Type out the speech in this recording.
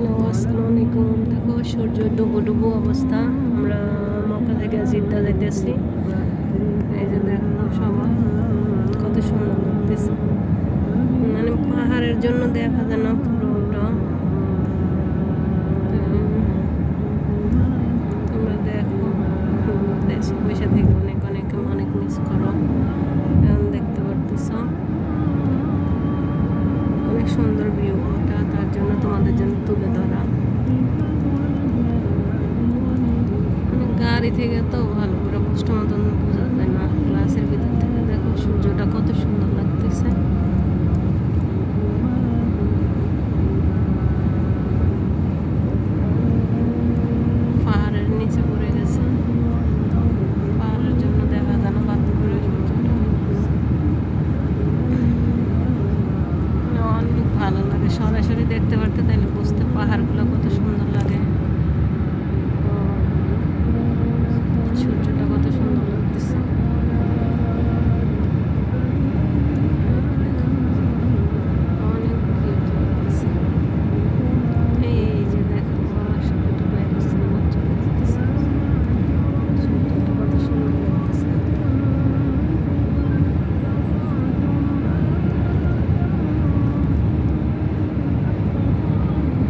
Hello আলাইকুম। দেখো, সূর্য ডুবো ডুবো অবস্থা। আমরা মক্কা থেকে জিদ্দা যাইতেছি। এই যে দেখো সবাই কত সুন্দর লাগতেছে। মানে পাহাড়ের জন্য দেখা যায় না পুরোটা। তোমরা দেখো, দেশে বসে থেকে অনেক অনেক অনেক মিস করো। দেখতে পারতেছ। অনেক সুন্দর তার তোমাদের জন্য তুলে ধরা। মানে গাড়ি থেকে তো ভালো করে কষ্ট মতন দেখতে পারতে তাহলে বুঝতে পাহাড়গুলো কত সুন্দর লাগে।